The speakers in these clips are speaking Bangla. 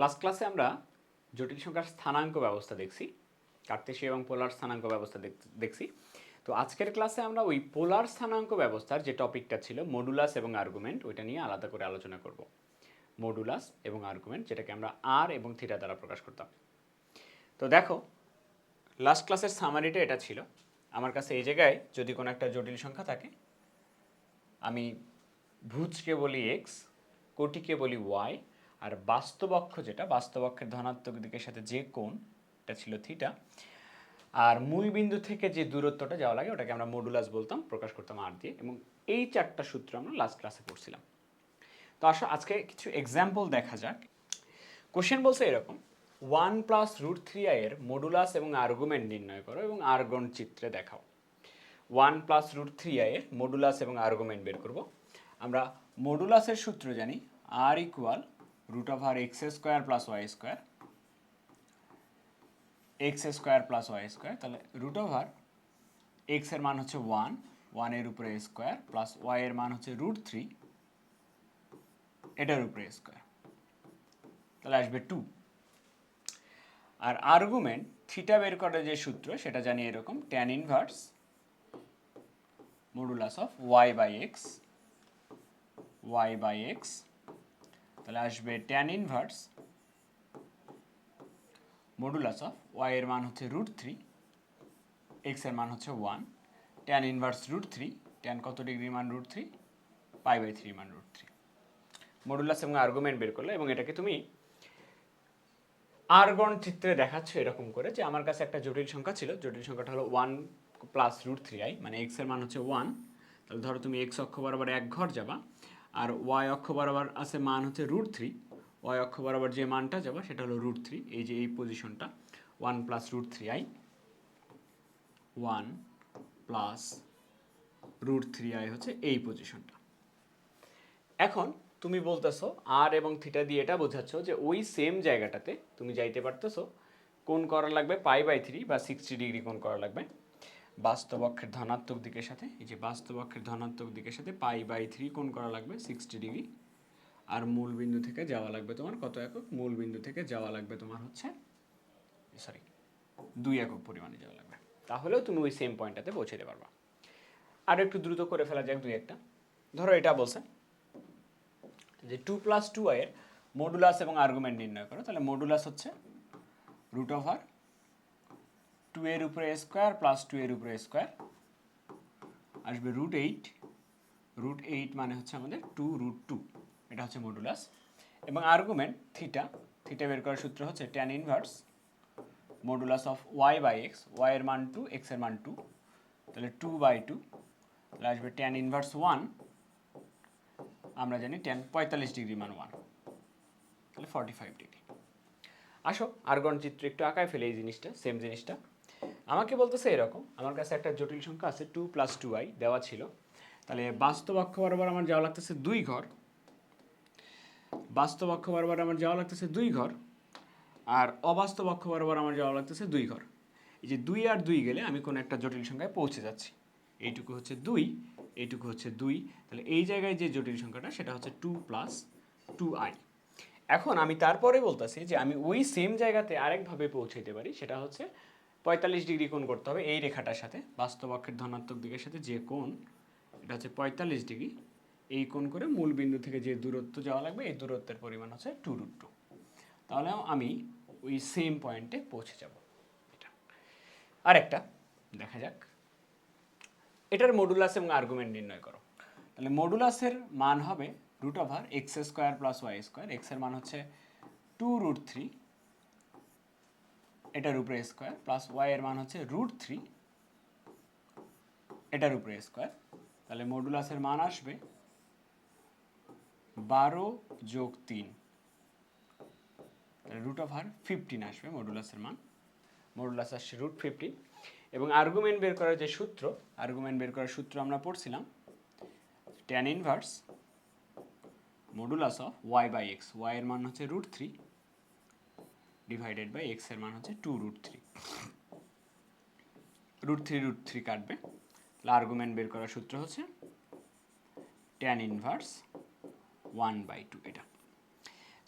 লাস্ট ক্লাসে আমরা জটিল সংখ্যার স্থানাঙ্ক ব্যবস্থা দেখছি, কার্তেশীয় এবং পোলার স্থানাঙ্ক ব্যবস্থা দেখ- দেখছি। তো আজকের ক্লাসে আমরা ওই পোলার স্থানাঙ্ক ব্যবস্থার যে টপিকটা ছিল মডুলাস এবং আর্গুমেন্ট ওইটা নিয়ে আলাদা করে আলোচনা করব। মডুলাস এবং আর্গুমেন্ট যেটাকে আমরা আর এবং থিটা দ্বারা প্রকাশ করতাম। তো দেখো লাস্ট ক্লাসের সামারিটা এটা ছিল। আমার কাছে এই জায়গায় যদি কোনো একটা জটিল সংখ্যা থাকে, আমি ভুজকে বলি এক্স কোটিকে বলি ওয়াই আর বাস্তবক্ষ যেটা বাস্তবক্ষের ধনাত্মক দিকের সাথে যে কোণ, এটা ছিল থিটা। আর মূল বিন্দু থেকে যে দূরত্বটা যাওয়া লাগে, ওটাকে আমরা মডুলাস বলতাম, প্রকাশ করতাম আর দিয়ে। এবং এই চারটা সূত্র আমরা লাস্ট ক্লাসে পড়ছিলাম। তো আসো, আজকে কিছু এক্সাম্পল দেখা যাক। কোশ্চেন বলছে এরকম ওয়ান প্লাস রুট থ্রি এর মডুলাস এবং আর্গুমেন্ট নির্ণয় করো এবং আর্গন চিত্রে দেখাও। ওয়ান প্লাস রুট থ্রি এর মডুলাস এবং আর্গুমেন্ট বের করব। আমরা মডুলাসের সূত্র জানি r equal root of r x square plus y square x square plus y square তাহলে রুট ওভার এক্সের মান হচ্ছে ওয়ান ওয়ানের উপরে স্কোয়ার প্লাস ওয়াই এর মান হচ্ছে রুট থ্রি এটার উপরে স্কোয়ার তাহলে আসবে টু আর আর্গুমেন্ট থিটা বের করার যে সূত্র, সেটা জানি এরকম tan inverse modulus of y by x y by x তাহলে আসবে tan inverse modulus of y এর মান হচ্ছে রুট থ্রি এক্সের মান হচ্ছে one tan inverse root three tan কত ডিগ্রি মান root three pi by three মান রুট থ্রি মডুলাস এবং আর্গুমেন্ট বের করলে এবং এটাকে তুমি আর্গন চিত্রে দেখাচ্ছ এরকম করে যে আমার কাছে একটা জটিল সংখ্যা ছিল, জটিল সংখ্যাটা হলো one plus root three i মানে এক্সের মান হচ্ছে ওয়ান তাহলে ধরো তুমি এক্স অক্ষ বরাবর এক ঘর যাবা আর ওয়াই অক্ষ বরাবর আছে মান হচ্ছে রুট থ্রি। ওয়াই অক্ষ বরাবর যে মানটা যাবা, সেটা হলো রুট থ্রি। এই যে এই পজিশনটা, one plus root three i, one plus root three i হচ্ছে এই পজিশনটা। এখন তুমি বলতেছো আর এবং থিটা দিয়ে এটা বোঝাচ্ছ যে ওই সেম জায়গাটাতে তুমি যাইতে পারতেছো কোন করা লাগবে পাই বাই থ্রি বা সিক্সটি ডিগ্রি কোন করা লাগবে। বাস্তব অক্ষের ধনাত্মক দিকের সাথে, এই যে বাস্তব অক্ষের ধনাত্মক দিকের সাথে পাই বাই থ্রি কোন করা লাগবে সিক্সটি ডিগ্রি আর মূল বিন্দু থেকে যাওয়া লাগবে তোমার কত একক? মূল বিন্দু থেকে যাওয়া লাগবে তোমার হচ্ছে সরি দুই একক পরিমাণে যাওয়া লাগবে। তাহলেও তুমি ওই সেম পয়েন্টটাতে পৌঁছে পারবা। আর একটু দ্রুত করে ফেলা যাক দুই একটা। ধরো এটা বলছে যে টু প্লাস টু এর মডুলাস এবং আর্গুমেন্ট নির্ণয় করো। তাহলে মডুলাস হচ্ছে রুট ওভার টু এর উপরে স্কোয়ার প্লাস টু এর উপরে স্কোয়ার আসবে রুট এইট রুট এইট মানে হচ্ছে আমাদের টু রুট টু এটা হচ্ছে মডুলাস এবং আর্গুমেন্ট থিটা থিটা বের করার সূত্র হচ্ছে tan inverse modulus of y by x y মান টু এক্সের মান টু তাহলে টু বাই টু তাহলে আসবে ট্যান ইনভার্স ওয়ান আমরা জানি টেন পঁয়তাল্লিশ ডিগ্রি মান ওয়ান তাহলে ফর্টি ফাইভ ডিগ্রি আসো আর্গন চিত্র একটু আঁকায় ফেলে এই জিনিসটা সেম জিনিসটা। আমাকে বলতেছে এরকম, আমার কাছে একটা জটিল সংখ্যা আছে টু প্লাস টু আই দেওয়া ছিল। তাহলে বাস্তব অক্ষ বরাবর আমার যাওয়া লাগতেছে দুই ঘর। বাস্তব অক্ষ বরাবর আমার যাওয়া লাগতেছে দুই ঘর, আর অবাস্তব অক্ষ বরাবর আমার যাওয়া লাগতেছে দুই ঘর। এই যে দুই আর দুই গেলে আমি কোনো একটা জটিল সংখ্যায় পৌঁছে যাচ্ছি। এইটুকু হচ্ছে দুই, এইটুকু হচ্ছে দুই। তাহলে এই জায়গায় যে জটিল সংখ্যাটা, সেটা হচ্ছে টু প্লাস টু আই এখন আমি তারপরে বলতেছি যে আমি ওই সেম জায়গাতে আরেকভাবে পৌঁছাইতে পারি, সেটা হচ্ছে পঁয়তাল্লিশ ডিগ্রি কোণ করতে হবে এই রেখাটার সাথে, বাস্তব অক্ষের ধনাত্মক দিকের সাথে যে কোণ, এটা হচ্ছে পঁয়তাল্লিশ ডিগ্রি, এই কোণ করে মূল বিন্দু থেকে যে দূরত্ব যাওয়া লাগবে, এই দূরত্বের পরিমাণ হচ্ছে টু রুট টু তাহলে আমি ওই সেম পয়েন্টে পৌঁছে যাব। এটা। আরেকটা, দেখা যাক। এটার মডুলাস এবং আর্গুমেন্ট নির্ণয় করো। তাহলে মডুলাসের মান হবে root over x square plus y square এক্সের মান হচ্ছে টু রুট থ্রি এটার উপরে স্কোয়ার প্লাস ওয়াই এর মান হচ্ছে রুট থ্রি এটার উপরে স্কোয়ার তাহলে মডুলাসের মান আসবে বারো যোগ তিন। রুট ওভার ফিফটিন আসবে মডুলাসের মান। মডুলাস আসছে রুট ফিফটিন এবং আর্গুমেন্ট বের করার যে সূত্র আর্গুমেন্ট বের করার সূত্র আমরা পড়ছিলাম tan inverse modulus of y by x y এর মান হচ্ছে রুট থ্রি ডিভাইডেড বাই এক্সের মান হচ্ছে two root three root three root three কাটবে। তাহলে আর্গুমেন্ট বের করার সূত্র হচ্ছে tan inverse one by two এটা।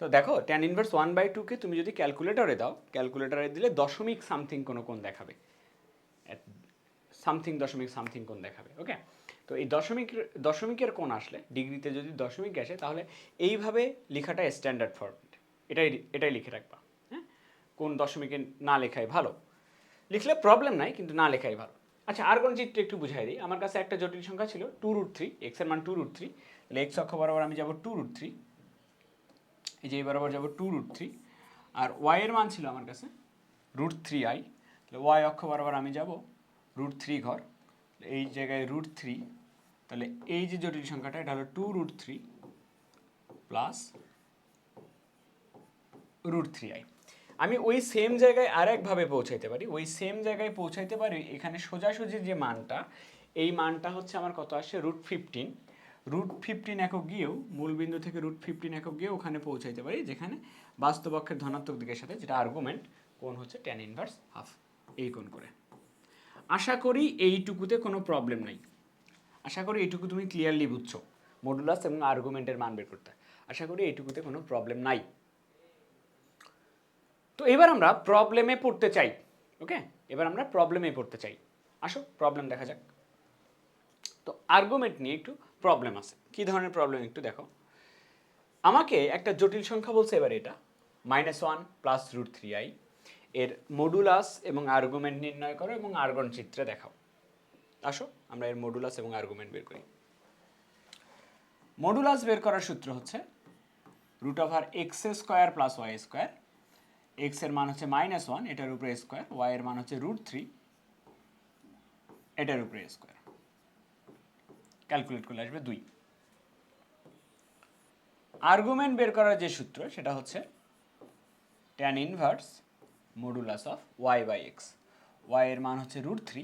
তো দেখো ট্যান ইনভার্স ওয়ান বাই টুকে তুমি যদি ক্যালকুলেটরে দাও ক্যালকুলেটরে দিলে দশমিক সামথিং কোনো কোণ দেখাবে। সামথিং দশমিক সামথিং কোণ দেখাবে ওকে তো এই দশমিক, দশমিকের কোণ আসলে, ডিগ্রিতে যদি দশমিক আসে, তাহলে এইভাবে লেখাটা স্ট্যান্ডার্ড ফরম্যাট এটাই এটাই লিখে রাখবা। কোন দশমিকে না লেখাই ভালো। লিখলে প্রবলেম নাই, কিন্তু না লেখাই ভালো। আচ্ছা আর কোন চিত্র একটু বুঝাই দিই। আমার কাছে একটা জটিল সংখ্যা ছিল টু রুট থ্রি এক্সের মান টু রুট থ্রি। তাহলে এক্স অক্ষ বরাবর আমি যাব টু রুট থ্রি। এই যে এই বরাবর যাব টু রুট থ্রি। আর ওয়াই এর মান ছিল আমার কাছে রুট থ্রি আই তাহলে ওয়াই অক্ষ বরাবর আমি যাব রুট থ্রি ঘর। এই জায়গায় রুট থ্রি। তাহলে এই যে জটিল সংখ্যাটা, এটা হলো two root three plus root three i আমি ওই সেম জায়গায় আরেকভাবে পৌঁছাইতে পারি। ওই সেম জায়গায় পৌঁছাইতে পারি, এখানে সোজাসুজি যে মানটা, এই মানটা হচ্ছে আমার কত আসে? রুট ফিফটিন রুট ফিফটিন একক গিয়েও, মূলবিন্দু থেকে রুট ফিফটিন একক গিয়ে ওখানে পৌঁছাইতে পারি, যেখানে বাস্তব অক্ষের ধনাত্মক দিকের সাথে যেটা আর্গুমেন্ট কোন হচ্ছে ট্যান ইনভার্স হাফ এই কোন করে। আশা করি এইটুকুতে কোনো প্রবলেম নাই। আশা করি এইটুকু তুমি ক্লিয়ারলি বুঝছ মডুলাস এবং আর্গুমেন্টের মান বের করতে। আশা করি এইটুকুতে কোনো প্রবলেম নাই। তো এবার আমরা প্রবলেমে পড়তে চাই ওকে এবার আমরা প্রবলেমে পড়তে চাই। আসো প্রবলেম দেখা যাক। তো আর্গুমেন্ট নিয়ে একটু প্রবলেম আছে। কী ধরনের প্রবলেম একটু দেখো। আমাকে একটা জটিল সংখ্যা বলছে এবার এটা minus one plus root three i এর মডুলাস এবং আর্গুমেন্ট নির্ণয় করো এবং আর্গন চিত্রে দেখাও। আসো, আমরা এর মডুলাস এবং আর্গুমেন্ট বের করি। মডুলাস বের করার সূত্র হচ্ছে root over x square plus y square এক্সের মান হচ্ছে মাইনাস ওয়ান এটার উপরে স্কোয়ার ওয়াই এর মান হচ্ছে রুট থ্রি এটার উপরে স্কোয়ার ক্যালকুলেট করলে আসবে দুই। আর্গুমেন্ট বের করার যে সূত্র, সেটা হচ্ছে tan inverse modulus of y by x y এর মান হচ্ছে রুট থ্রি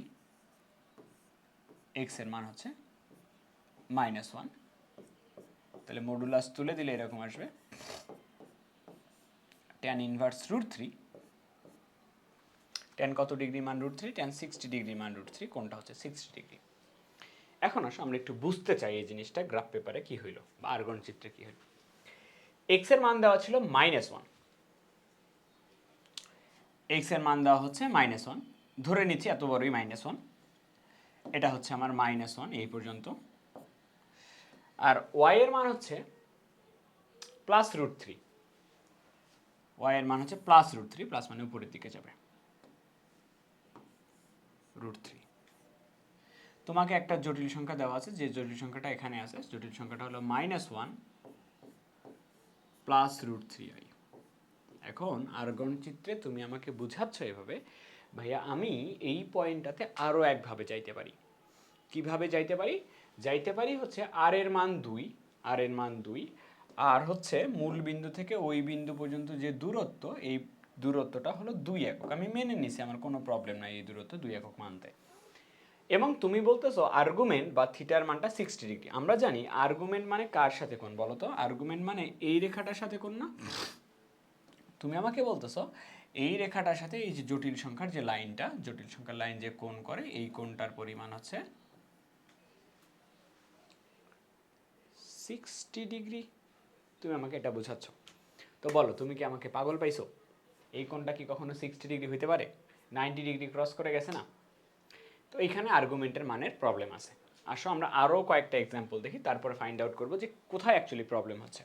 এক্সের মান হচ্ছে মাইনাস ওয়ান তাহলে মডুলাস তুলে দিলে এরকম আসবে tan inverse root three tan কত ডিগ্রি মান root three tan sixty degree মান রুট থ্রি কোনটা হচ্ছে সিক্সটি ডিগ্রি? এখন আসো, আমরা একটু বুঝতে চাই এই জিনিসটা গ্রাফ পেপারে কি হইল বা আর্গন চিত্রে কি হইল। এক্সের মান দেওয়া ছিল মাইনাস ওয়ান এক্সের মান দেওয়া হচ্ছে মাইনাস ওয়ান ধরে নিচ্ছি এত বড়ই মাইনাস ওয়ান এটা হচ্ছে আমার মাইনাস ওয়ান এই পর্যন্ত। আর ওয়াই এর মান হচ্ছে প্লাস রুট থ্রি ওয়াই এর মান হচ্ছে প্লাস রুট থ্রি প্লাস মানে উপরের দিকে যাবে। রুট থ্রি তোমাকে একটা জটিল সংখ্যা দেওয়া আছে, যে জটিল সংখ্যাটা এখানে আছে, জটিল সংখ্যাটা হলো minus one plus root three i এখন আর্গন চিত্রে তুমি আমাকে বুঝাচ্ছ এভাবে, ভাইয়া, আমি এই পয়েন্টটাতে আরও একভাবে যাইতে পারি। কীভাবে যাইতে পারি? যাইতে পারি হচ্ছে আর এর মান দুই আর এর মান দুই আর হচ্ছে মূল বিন্দু থেকে ওই বিন্দু পর্যন্ত যে দূরত্ব, এই দূরত্বটা হলো দুই একক। আমি মেনে নিছি, আমার কোনো প্রবলেম নাই এই দূরত্ব দুই একক মানতে। এবং তুমি বলতেছো আর্গুমেন্ট বা থিটার মানটা সিক্সটি ডিগ্রি আমরা জানি আর্গুমেন্ট মানে কার সাথে কোন বলো তো? আর্গুমেন্ট মানে এই রেখাটার সাথে কোন না? তুমি আমাকে বলতেছো এই রেখাটার সাথে এই যে জটিল সংখ্যার যে লাইনটা, জটিল সংখ্যার লাইন যে কোণ করে, এই কোণটার পরিমাণ হচ্ছে সিক্সটি ডিগ্রি তুমি আমাকে এটা বোঝাচ্ছ। তো বলো, তুমি কি আমাকে পাগল পাইছো? এই কোণটা কি কখনো সিক্সটি ডিগ্রি হইতে পারে? নাইনটি ডিগ্রি ক্রস করে গেছে না? তো এইখানে আর্গুমেন্টের মানের প্রবলেম আছে। আসো, আমরা আরও কয়েকটা এক্সাম্পল দেখি, তারপরে ফাইন্ড আউট করব যে কোথায় অ্যাকচুয়ালি প্রবলেম হচ্ছে।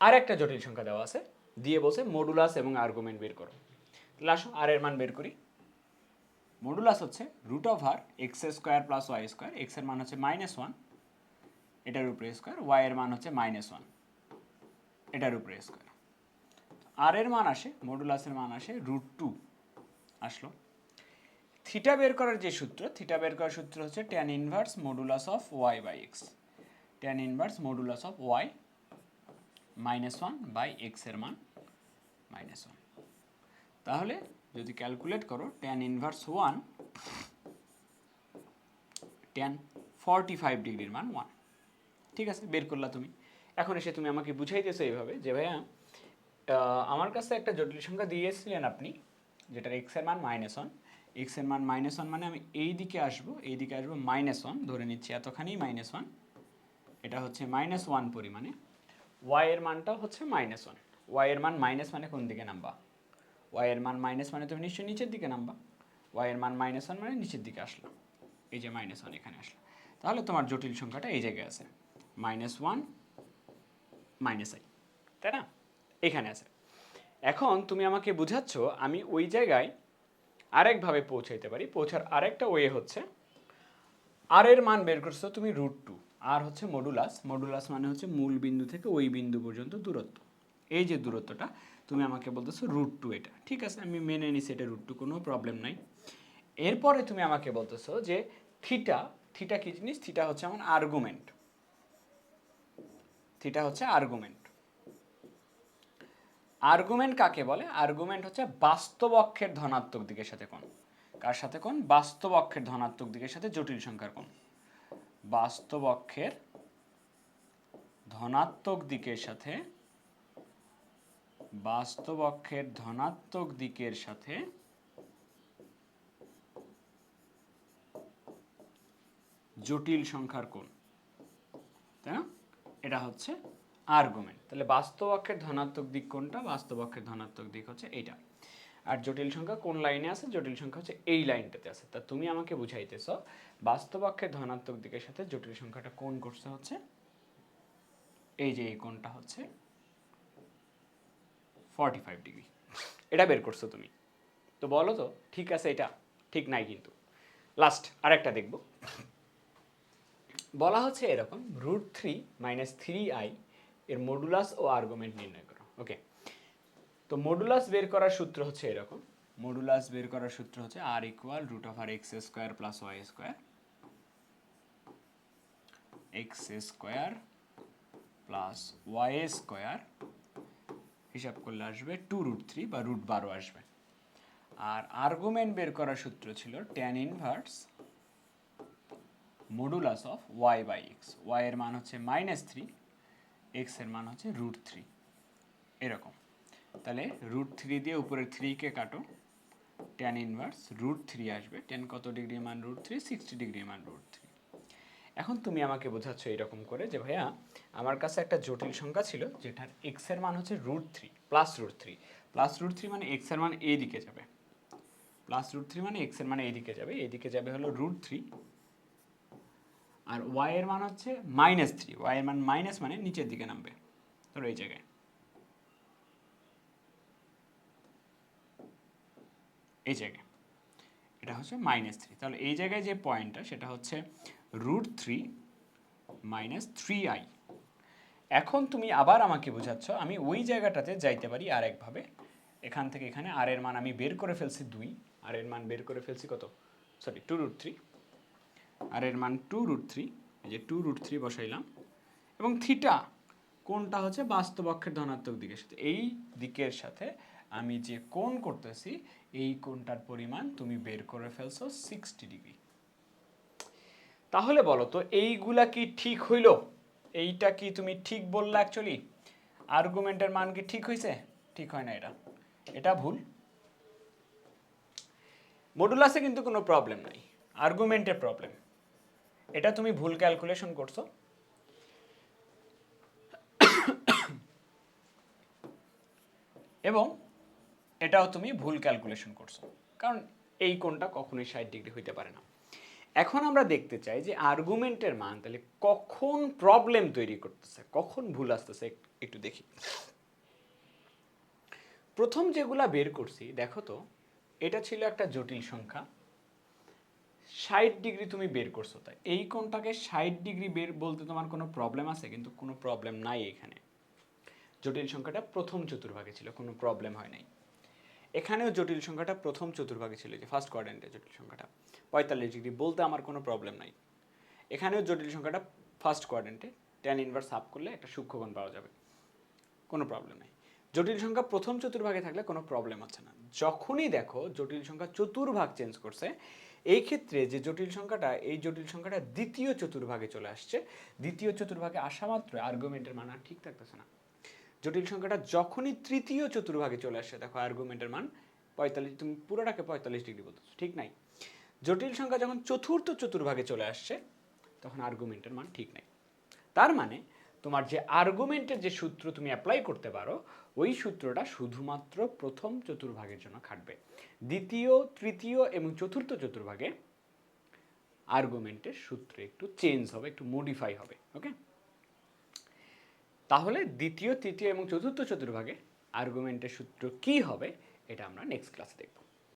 আর একটা জটিল সংখ্যা দেওয়া আছে, দিয়ে বলছে মডুলাস এবং আর্গুমেন্ট বের করো। তাহলে আসো আর এর মান বের করি। মডুলাস হচ্ছে root of r x square plus y square এক্সের মান হচ্ছে মাইনাস ওয়ান এটার উপরে স্কোয়ার ওয়াই এর মান হচ্ছে মাইনাস ওয়ান এটার উপরে স্কোয়ার আর এর মান আসে মডুলাসের মান আসে রুট টু আসলো। থিটা বের করার যে সূত্র থিটা বের করার সূত্র হচ্ছে tan inverse modulus of y by x tan inverse modulus of y minus one by এক্সের মান মাইনাস ওয়ান তাহলে যদি ক্যালকুলেট করো tan inverse one tan forty five ডিগ্রির মান ওয়ান ঠিক আছে? বের করলা তুমি। এখন এসে তুমি আমাকে বুঝাইতেছো এইভাবে যে ভাইয়া আমার কাছে একটা জটিল সংখ্যা দিয়েছিলেন আপনি, যেটার এক্সের মান মাইনাস ওয়ান এক্সের মান মাইনাস ওয়ান মানে আমি এই দিকে আসব এই দিকে আসব মাইনাস ওয়ান ধরে নিচ্ছি এতখানি মাইনাস ওয়ান এটা হচ্ছে মাইনাস ওয়ান পরিমাণে। ওয়াই এর মানটা হচ্ছে মাইনাস ওয়ান ওয়াই এর মান মাইনাস মানে কোন দিকে নামবা? ওয়াই এর মান মাইনাস মানে তুমি নিশ্চয়ই নিচের দিকে নামবা। ওয়াই এর মান মাইনাস ওয়ান মানে নিচের দিকে আসলো। এই যে মাইনাস ওয়ান এখানে আসলো। তাহলে তোমার জটিল সংখ্যাটা এই জায়গায় আছে। মাইনাস ওয়ান মাইনাস আই তাই না? এখানে আছে। এখন তুমি আমাকে বুঝাচ্ছ, আমি ওই জায়গায় আরেকভাবে পৌঁছাইতে পারি। পৌঁছার আরেকটা ওয়ে হচ্ছে আর এর মান বের করছ তুমি রুট টু আর হচ্ছে মডুলাস মডুলাস মানে হচ্ছে মূল বিন্দু থেকে ওই বিন্দু পর্যন্ত দূরত্ব। এই যে দূরত্বটা, তুমি আমাকে বলতেছো রুট টু এটা। ঠিক আছে, আমি মেনে নিছি, এটা রুট টু কোনো প্রবলেম নাই। এরপরে তুমি আমাকে বলতেছো যে থিটা থিটা কি জিনিস? থিটা হচ্ছে আমার আর্গুমেন্ট থিটা হচ্ছে আর্গুমেন্ট আর্গুমেন্ট কাকে বলে? আর্গুমেন্ট হচ্ছে বাস্তব অক্ষের ধনাত্মক দিকের সাথে কোণ। কার সাথে কোণ? বাস্তব অক্ষের ধনাত্মক দিকের সাথে জটিল সংখ্যার কোণ। বাস্তব অক্ষের ধনাত্মক দিকের সাথে, বাস্তব অক্ষের ধনাত্মক দিকের সাথে জটিল সংখ্যার কোণ। তাই না? এটা হচ্ছে আর্গুমেন্ট তাহলে বাস্তব অক্ষের ধনাত্মক দিক কোনটা? বাস্তব অক্ষের ধনাত্মক দিক হচ্ছে এইটা। আর জটিল সংখ্যা কোন লাইনে আছে? জটিল সংখ্যা হচ্ছে এই লাইনটাতে আছে। তা তুমি আমাকে বুঝাইতেছ, বাস্তব অক্ষের ধনাত্মক দিকের সাথে জটিল সংখ্যাটা কোন করছে হচ্ছে? এই যে এই কোণটা হচ্ছে ফর্টি ফাইভ ডিগ্রি এটা বের করছ তুমি। তো বলো তো, ঠিক আছে এটা, ঠিক নাই কিন্তু। লাস্ট আরেকটা দেখব। বলা হচ্ছে এরকম root three minus three i এর মডুলাস ও আর্গুমেন্ট নির্ণয় করো ওকে তো মডুলাস বের করার সূত্র হচ্ছে এরকম মডুলাস বের করার সূত্র হচ্ছে r equal root of r x square plus y square x square plus y square হিসাব করলে আসবে টু রুট থ্রি বা রুট বারো আসবে। আর আর্গুমেন্ট বের করার সূত্র ছিল tan inverse modulus of y by x y এর মান হচ্ছে মাইনাস থ্রি এক্সের মান হচ্ছে রুট থ্রি এরকম। তাহলে রুট থ্রি দিয়ে উপরে থ্রিকে কাটো টেন ইনভার্স রুট থ্রি আসবে। টেন কত ডিগ্রি মান রুট থ্রি সিক্সটি ডিগ্রি মান রুট থ্রি এখন তুমি আমাকে বোঝাচ্ছ এরকম করে যে ভাইয়া, আমার কাছে একটা জটিল সংখ্যা ছিল যেটার এক্সের মান হচ্ছে root three plus root three plus root three মানে এক্সের মান এই দিকে যাবে। প্লাস রুট থ্রি মানে এক্সের মানে এইদিকে যাবে। এইদিকে যাবে হলো রুট থ্রি আর ওয়াই এর মান হচ্ছে মাইনাস থ্রি ওয়াই এর মান মাইনাস মানে নিচের দিকে নামবে। ধরো এই জায়গায়। এই জায়গায়। এটা হচ্ছে মাইনাস থ্রি তাহলে এই জায়গায় যে পয়েন্টটা সেটা হচ্ছে root three minus three i এখন তুমি আবার আমাকে বোঝাচ্ছ, আমি ওই জায়গাটাতে যাইতে পারি আর একভাবে এখান থেকে এখানে আর এর মান আমি বের করে ফেলছি দুই। আর এর মান বের করে ফেলছি কত? সরি টু রুট থ্রি আর এর মান টু রুট থ্রি এই যে টু রুট থ্রি বসাইলাম। এবং থিটা কোনটা হচ্ছে বাস্তব ধনাত্মক দিকের সাথে? এই দিকের সাথে আমি যে কোণ করতেছি, এই কোণটার পরিমাণ তুমি বের করে ফেলছো সিক্সটি ডিগ্রি তাহলে বলো তো এইগুলা কি ঠিক হইল? এইটা কি তুমি ঠিক বললে অ্যাকচুয়ালি আর্গুমেন্টের মান কি ঠিক হয়েছে ঠিক হয় না এটা। এটা ভুল। মডুলাসে কিন্তু কোনো প্রবলেম নাই। আর্গুমেন্টের প্রবলেম এটা তুমি ভুল ক্যালকুলেশন করছ। এবং এটাও তুমি ভুল ক্যালকুলেশন করছ। কারণ এই কোণটা কখনোই ষাট ডিগ্রি হইতে পারে না। এখন আমরা দেখতে চাই যে আর্গুমেন্টের মান তাহলে কখন প্রবলেম তৈরি করতেছে, কখন ভুল আসতেছে একটু দেখি। প্রথম যেগুলা বের করছি, দেখো তো, এটা ছিল একটা জটিল সংখ্যা। ষাট ডিগ্রি তুমি বের করছ, তাই? এই কোণটাকে ষাট ডিগ্রি বের বলতে তোমার কোনো প্রবলেম আছে? কিন্তু কোনো প্রবলেম নাই এখানে। জটিল সংখ্যাটা প্রথম চতুর্ভাগে ছিল, কোনো প্রবলেম হয় নাই। এখানেও জটিল সংখ্যাটা প্রথম চতুর্ভাগে ছিল যে ফার্স্ট কোয়াড্রেন্টে জটিল সংখ্যাটা। পঁয়তাল্লিশ ডিগ্রি বলতে আমার কোনো প্রবলেম নাই। এখানেও জটিল সংখ্যাটা ফার্স্ট কোয়াড্রেন্টে টেন ইনভার্স হাফ করলে একটা সূক্ষ্মগণ পাওয়া যাবে। কোনো প্রবলেম নেই। জটিল সংখ্যা প্রথম চতুর্ভাগে থাকলে কোনো প্রবলেম হচ্ছে না। যখনই দেখো জটিল সংখ্যা চতুর্ভাগ চেঞ্জ করছে এই ক্ষেত্রে যে জটিল সংখ্যাটা, এই জটিল সংখ্যাটা দ্বিতীয় চতুর্ভাগে চলে আসছে। দ্বিতীয় চতুর্ভাগে আসা মাত্র আর্গুমেন্টের মান আর ঠিক থাকতেছে না। জটিল সংখ্যাটা যখনই তৃতীয় চতুর্ভাগে চলে আসছে দেখো আর্গুমেন্টের মান পঁয়তাল্লিশ, তুমি পুরোটাকে পঁয়তাল্লিশ ডিগ্রি বলতেছো, ঠিক নাই। জটিল সংখ্যা যখন চতুর্থ চতুর্ভাগে চলে আসছে, তখন আর্গুমেন্টের মান ঠিক নাই। তার মানে তোমার যে আর্গুমেন্টের যে সূত্র তুমি অ্যাপ্লাই করতে পারো, ওই সূত্রটা শুধুমাত্র প্রথম চতুর্ভাগের জন্য খাটবে। দ্বিতীয়, তৃতীয় এবং চতুর্থ চতুর্ভাগে আর্গুমেন্টের সূত্র একটু চেঞ্জ হবে, একটু মডিফাই হবে ওকে তাহলে দ্বিতীয়, তৃতীয় এবং চতুর্থ চতুর্ভাগে আর্গুমেন্টের সূত্র কি হবে, এটা আমরা নেক্সট ক্লাসে দেখব।